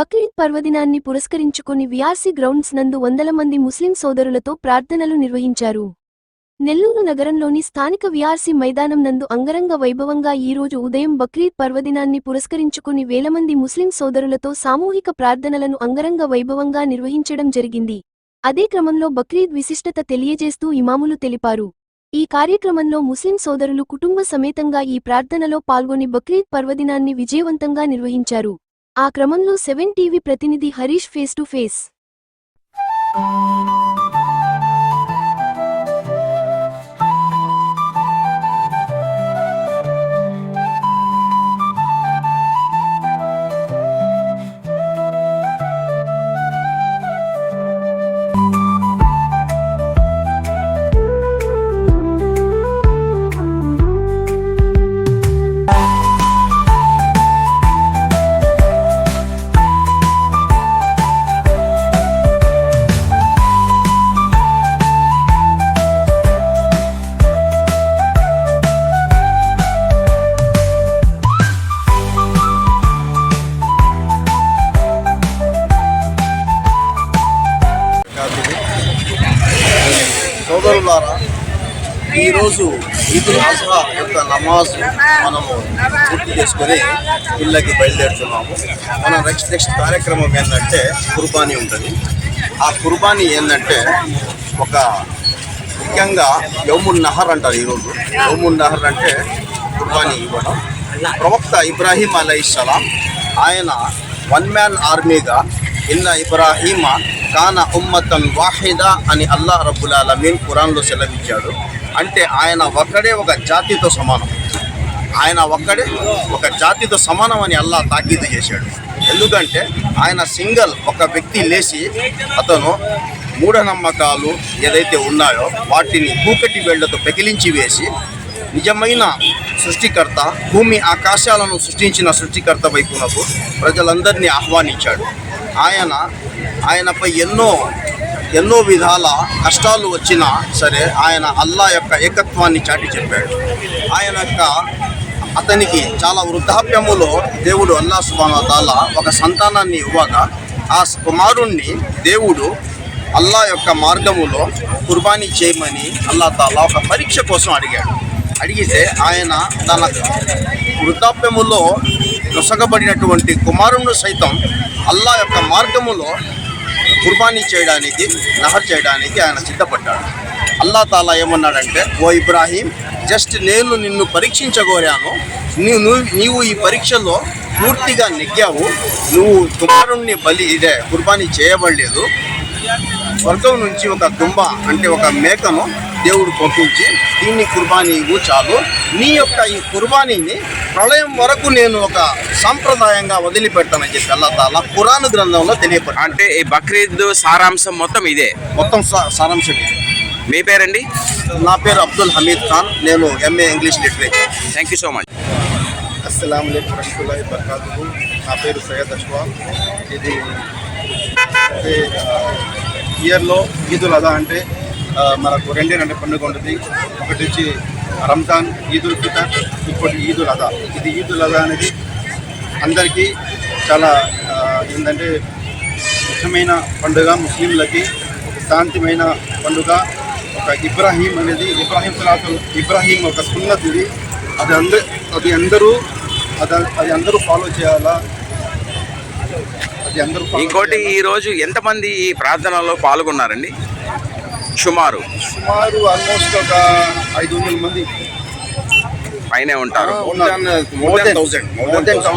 బక్రీద్ పర్వదినాన్ని పురస్కరించుకుని VRC grounds నందు వందల మంది ముస్లిం సోదరులతో ప్రార్థనలు నిర్వహించారు. నెల్లూరు నగరంలోని స్థానిక విఆర్సీ మైదానం నందు అంగరంగ వైభవంగా ఈ రోజు ఉదయం బక్రీద్ పర్వదినాన్ని పురస్కరించుకుని వేల మంది ముస్లిం సోదరులతో సామూహిక ప్రార్థనలను అంగరంగ వైభవంగా నిర్వహించడం జరిగింది. అదే క్రమంలో బక్రీద్ విశిష్టత తెలియజేస్తూ ఇమాములు తెలిపారు. ఈ కార్యక్రమంలో ముస్లిం సోదరులు కుటుంబ సమేతంగా ఈ ప్రార్థనలో పాల్గొని బక్రీద్ పర్వదినాన్ని విజయవంతంగా నిర్వహించారు. ఆ క్రమంలో సెవెన్ టీవీ ప్రతినిధి హరీష్ ఫేస్ టు ఫేస్. సోదరులారా ఈరోజు ఈదుల్ అజహా యొక్క నమాజ్ మనము పూర్తి చేసుకొని ఇళ్ళకి బయలుదేరుతున్నాము. మన నెక్స్ట్ నెక్స్ట్ కార్యక్రమం ఏంటంటే కుర్బానీ ఉంటుంది. ఆ కుర్బానీ ఏంటంటే ఒక ముఖ్యంగా యౌమున్ నహర్ అంటారు ఈరోజు. యౌమున్ నహర్ అంటే కుర్బానీ ఇవ్వడం. ప్రవక్త ఇబ్రాహీం అలైహిస్సలాం ఆయన వన్ మ్యాన్ ఆర్మీగా ఇన్న ఇబ్రాహీమ కాన ఉమ్మతన్ వాహిదా అని అల్లా రబ్బుల్ ఆలమీన్ ఖురాన్లో సెలవిచ్చాడు. అంటే ఆయన ఒక్కడే ఒక జాతితో సమానం. ఆయన ఒక్కడే ఒక జాతితో సమానం అని అల్లా తాకీదు చేశాడు. ఎందుకంటే ఆయన సింగల్ ఒక వ్యక్తి లేచి అతను మూఢనమ్మకాలు ఏదైతే ఉన్నాయో వాటిని కూకటి వేళ్ళతో పెకిలించి వేసి నిజమైన సృష్టికర్త భూమి ఆకాశాలను సృష్టించిన సృష్టికర్త వైపునకు ప్రజలందరినీ ఆహ్వానించాడు. ఆయన ఆయనపై ఎన్నో ఎన్నో విధాల కష్టాలు వచ్చినా సరే ఆయన అల్లా యొక్క ఏకత్వాన్ని చాటి చెప్పాడు. ఆయన యొక్క అతనికి చాలా వృద్ధాప్యములో దేవుడు అల్లా సుబానతాల ఒక సంతానాన్ని ఇవ్వగా ఆ కుమారుణ్ణి దేవుడు అల్లా యొక్క మార్గములో కుర్బానీ చేయమని అల్లా తాలా ఒక పరీక్ష కోసం అడిగాడు. అడిగితే ఆయన తన వృద్ధాప్యములో నొసగబడినటువంటి కుమారుణ్ణి సైతం అల్లా యొక్క మార్గములో కుర్బానీ చేయడానికి నహర్ చేయడానికి ఆయన సిద్ధపడ్డాడు. అల్లా తాలా ఏమన్నాడంటే ఓ ఇబ్రాహీం జస్ట్ నేను నిన్ను పరీక్షించగోరాను. నువ్వు- నీవు ఈ పరీక్షలో పూర్తిగా నెగ్గావు. నువ్వు కుమారుణ్ణి బలి ఇదే కుర్బానీ చేయబడలేదు. స్వర్గం నుంచి ఒక దుంబ అంటే ఒక మేకను దేవుడు పంపించి దీన్ని కుర్బానీ ఇవ్వు చాలు. నీ యొక్క ఈ కుర్బానీని ప్రళయం వరకు నేను ఒక సాంప్రదాయంగా వదిలిపెట్టానని చెప్పి అల్లా తాలా పురాణ గ్రంథంలో తెలియపడ్డా అంటే ఈ బక్రీద్ సారాంశం మొత్తం ఇదే? మొత్తం సారాంశం ఇది. మీ పేరండి? నా పేరు అబ్దుల్ హమీద్ ఖాన్. నేను MA English literature thank you so much అస్సలం రహమతుల్లాహి బర్కాతుహు నా పేరు సయ్యద్ అష్వా ఇది ఇయర్లో ఈదుల్ అదా అంటే మనకు రెండే రెండు పండుగ ఉంటుంది. ఒకటి వచ్చి రంజాన్ ఈదుల్ ఫితర్ ఇంకోటి ఈదుల్ అదా ఇది ఈదుల్ అదా అనేది అందరికీ చాలా ఏంటంటే ముఖ్యమైన పండుగ ముస్లింలకి ఒక శాంతిమైన పండుగ. ఒక ఇబ్రాహీం అనేది ఇబ్రాహీం సలాతు ఇబ్రాహీం ఒక సున్నత్ ఇది. అది అందరు అది అందరూ అది అది అందరూ ఫాలో చేయాలా? అది అందరూ ఇంకోటి చేయాలా. ఈ రోజు ఎంతమంది ఈ ప్రార్థనలో పాల్గొన్నారండి? సుమారు సుమారు ఆల్మోస్ట్ ఒక ఐదు వందల మంది. పైనే ఉంటారు. మోర్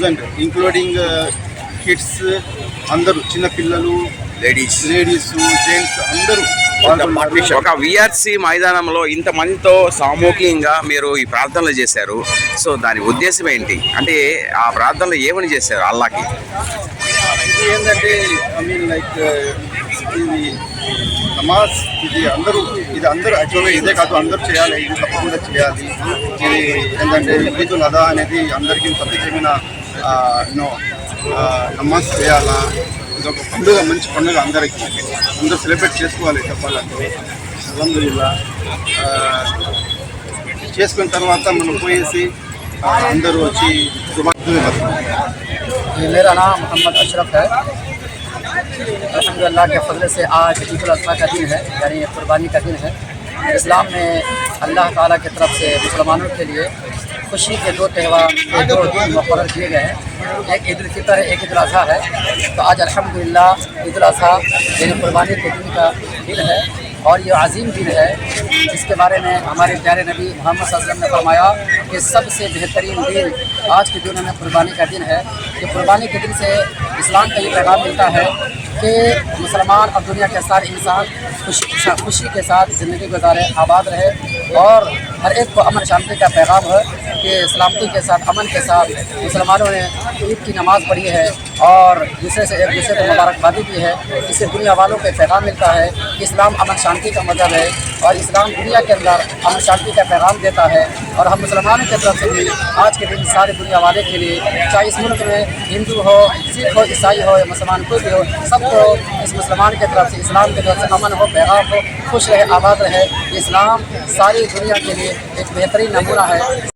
దెన్ ఇంక్లూడింగ్ కిడ్స్ అందరూ చిన్న పిల్లలు లేడీస్ లేడీస్ జెంట్స్ అందరూ. ఒక విఆర్సి మైదానంలో ఇంతమందితో సామూహికంగా మీరు ఈ ప్రార్థనలు చేశారు. సో దాని ఉద్దేశం ఏంటి? అంటే ఆ ప్రార్థనలు ఏమని చేశారు అల్లాకి? ఏంటంటే ఐ మీన్ లైక్ ఇది నమాజ్ ఇది అందరూ ఇది అందరూ యాక్చువల్గా ఇదే కాదు అందరూ చేయాలి ఇది తప్పకుండా చేయాలి ఇది ఏంటంటే ఈదుల్ అదా అనేది అందరికీ ప్రత్యేకమైన యూనో నమాజ్ చేయాలా ఇది ఒక పండుగ మంచి పండుగ అందరికీ అందరూ సెలబ్రేట్ చేసుకోవాలి చెప్పాలంటే అల్హమ్దుల్లా ఆ, చేసుకున్న తర్వాత మనం పోయేసి ఆ, అందరూ వచ్చి శుభాకాంక్షలు जी मेरा नाम मोहम्मद अशरफ है الحمد اللہ کے فضل سے آج عید الاضحیٰ کا دن ہے یعنی قربانی کا دن ہے۔ اسلام میں اللہ تعالیٰ کی طرف سے مسلمانوں کے لیے خوشی کے دو تہوار دو دن مقرر کیے گئے ہیں۔ ایک عید الفطر ہے ایک عید الاضحیٰ ہے۔ تو آج الحمدللہ عید الاضحیٰ یعنی قربانی کے دن کا دن ہے۔ اور یہ عظیم دن ہے۔ اس کے بارے میں ہمارے پیارے نبی محمد صلی اللہ علیہ وسلم نے فرمایا کہ سب سے بہترین دن آج کے دنوں میں قربانی کا دن ہے۔ کہ قربانی کے دن سے اسلام کا یہ پیغام ملتا ہے کہ مسلمان اور دنیا کے سارے انسان خوشی خوشی کے ساتھ زندگی گزارے، آباد رہے اور ہر ایک کو امن شانتی کا پیغام ہو۔ کے سلامتی کے ساتھ، امن کے ساتھ مسلمانوں نے عید کی نماز پڑھی ہے اور دوسرے سے ایک دوسرے کو مبارکبادی دی ہے۔ اس سے دنیا والوں کو پیغام ملتا ہے کہ اسلام امن شانتی کا مذہب ہے اور اسلام دنیا کے اندر امن شانتی کا پیغام دیتا ہے۔ اور ہم مسلمانوں کے طرف سے بھی آج کے دن سارے دنیا والے کے لیے، چاہے اس ملک میں ہندو ہو، سکھ ہو، عیسائی ہو یا مسلمان کوئی بھی ہو، سب کو اس مسلمان کے طرف سے، اسلام کی طرف سے امن ہو، پیغام ہو، خوش رہے، آباد رہے۔ اسلام ساری دنیا کے لیے ایک بہترین نمونہ ہے۔